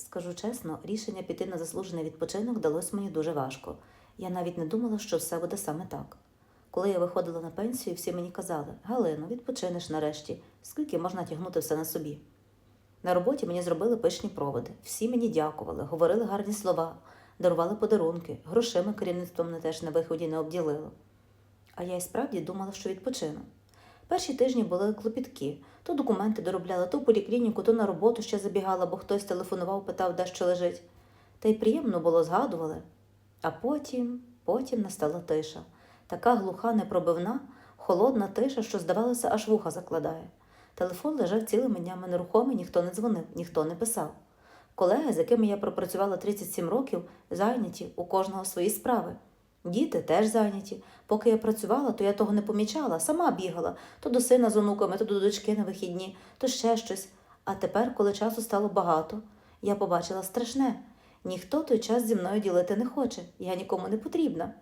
Скажу чесно, рішення піти на заслужений відпочинок далось мені дуже важко. Я навіть не думала, що все буде саме так. Коли я виходила на пенсію, всі мені казали: Галино, відпочинеш нарешті, скільки можна тягнути все на собі. На роботі мені зробили пишні проводи. Всі мені дякували, говорили гарні слова, дарували подарунки, грошима керівництвом мене теж на виході не обділило. А я й справді думала, що відпочину. Перші тижні були клопіткі, то документи доробляла, то поліклініку, то на роботу ще забігала, бо хтось телефонував, питав, де що лежить. Та й приємно було, згадували. А потім, потім настала тиша. Така глуха, непробивна, холодна тиша, що, здавалося, аж вуха закладає. Телефон лежав цілими днями нерухомий, ніхто не дзвонив, ніхто не писав. Колеги, з якими я пропрацювала 37 років, зайняті, у кожного свої справи. Діти теж зайняті. Поки я працювала, то я того не помічала, сама бігала то до сина з онуками, то до дочки на вихідні, то ще щось. А тепер, коли часу стало багато, я побачила страшне. Ніхто той час зі мною ділити не хоче, я нікому не потрібна.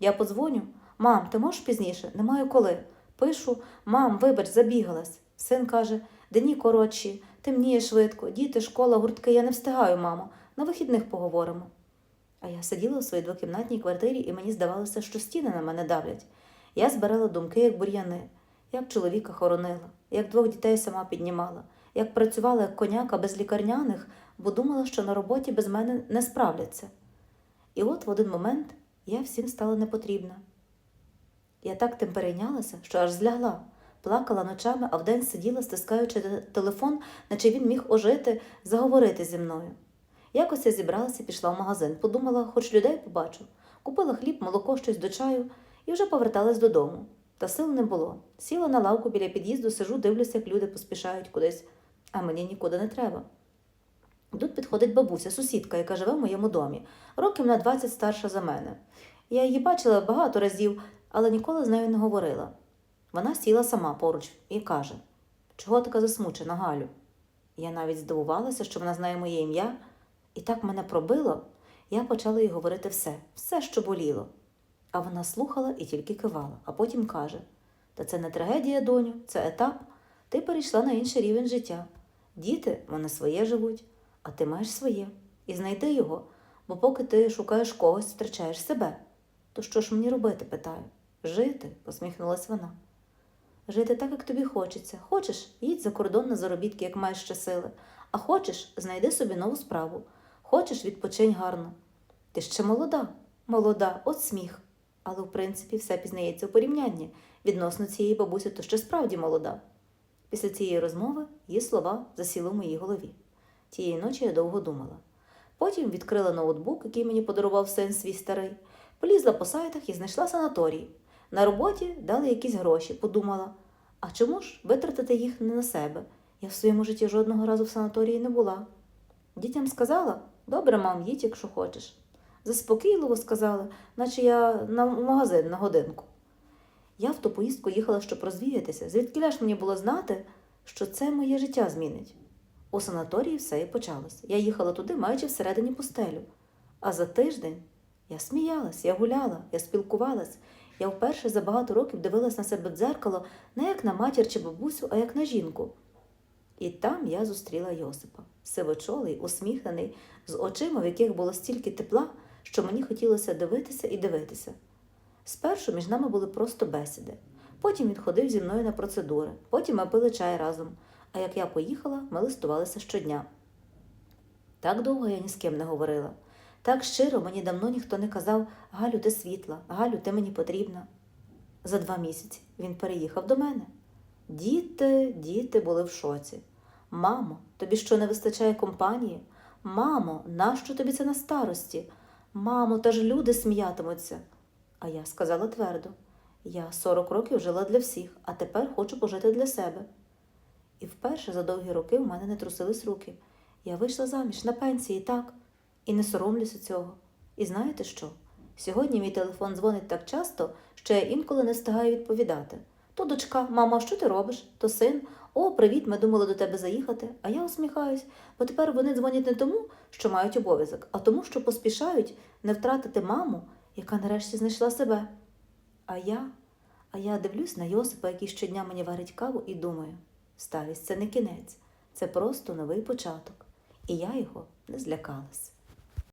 Я подзвоню, мам, ти можеш пізніше? Не маю коли. Пишу, мам, вибач, забігалась. Син каже, дні коротші, темніє швидко, діти, школа, гуртки, я не встигаю, мамо. На вихідних поговоримо. А я сиділа у своїй двокімнатній квартирі, і мені здавалося, що стіни на мене давлять. Я збирала думки, як бур'яни, як чоловіка хоронила, як двох дітей сама піднімала, як працювала як коняка без лікарняних, бо думала, що на роботі без мене не справляться. І от в один момент я всім стала непотрібна. Я так тим перейнялася, що аж злягла, плакала ночами, а вдень сиділа, стискаючи телефон, наче він міг ожити, заговорити зі мною. Якось я зібралася пішла в магазин. Подумала, хоч людей побачу. Купила хліб, молоко, щось до чаю і вже поверталась додому. Та сил не було. Сіла на лавку біля під'їзду, сижу, дивлюся, як люди поспішають кудись, а мені нікуди не треба. Тут підходить бабуся, сусідка, яка живе в моєму домі, років на 20 старша за мене. Я її бачила багато разів, але ніколи з нею не говорила. Вона сіла сама поруч і каже: Чого така засмучена, Галю? Я навіть здивувалася, що вона знає моє ім'я, і так мене пробило, я почала їй говорити все, все, що боліло. А вона слухала і тільки кивала, а потім каже: Та це не трагедія, доню, це етап. Ти перейшла на інший рівень життя. Діти, вони своє живуть, а ти маєш своє. І знайди його, бо поки ти шукаєш когось, втрачаєш себе. То що ж мені робити? питаю. Жити, посміхнулась вона. Жити так, як тобі хочеться. Хочеш, їдь за кордон на заробітки, як маєш ще сили. А хочеш, знайди собі нову справу. Хочеш, відпочинь гарно. Ти ще молода, молода, от сміх. Але, в принципі, все пізнається у порівнянні. Відносно цієї бабусі, то ще справді молода. Після цієї розмови її слова засіли в моїй голові. Тієї ночі я довго думала. Потім відкрила ноутбук, який мені подарував син свій старий, полізла по сайтах і знайшла санаторій. На роботі дали якісь гроші, подумала, а чому ж витратити їх не на себе? Я в своєму житті жодного разу в санаторії не була. Дітям сказала, добре, мам, їдь, якщо хочеш. Заспокійливо сказали, наче я на магазин на годинку. Я в ту поїздку їхала, щоб розвіятися, звідки ж мені було знати, що це моє життя змінить. У санаторії все і почалось. Я їхала туди, маючи всередині пустелю. А за тиждень я сміялась, я гуляла, я спілкувалась. Я вперше за багато років дивилась на себе в дзеркало не як на матір чи бабусю, а як на жінку. І там я зустріла Йосипа, сивочолий, усміхнений, з очима, в яких було стільки тепла, що мені хотілося дивитися і дивитися. Спершу між нами були просто бесіди. Потім він ходив зі мною на процедури, потім ми пили чай разом. А як я поїхала, ми листувалися щодня. Так довго я ні з ким не говорила. Так щиро мені давно ніхто не казав Галю, ти світла, Галю, ти мені потрібна. За два місяці він переїхав до мене. Діти, діти були в шоці. Мамо, тобі що не вистачає компанії? Мамо, нащо тобі це на старості? Мамо, та ж люди сміятимуться. А я сказала твердо: я 40 років жила для всіх, а тепер хочу пожити для себе. І вперше за довгі роки в мене не трусились руки. Я вийшла заміж на пенсії, так, і не соромлюся цього. І знаєте що? Сьогодні мій телефон дзвонить так часто, що я інколи не встигаю відповідати. То дочка, мама, що ти робиш? То син, о, привіт, ми думали до тебе заїхати. А я усміхаюсь, бо тепер вони дзвонять не тому, що мають обов'язок, а тому, що поспішають не втратити маму, яка нарешті знайшла себе. А я, а я дивлюсь на Йосипа, який щодня мені варить каву, і думаю, старість це не кінець, це просто новий початок. І я його не злякалась.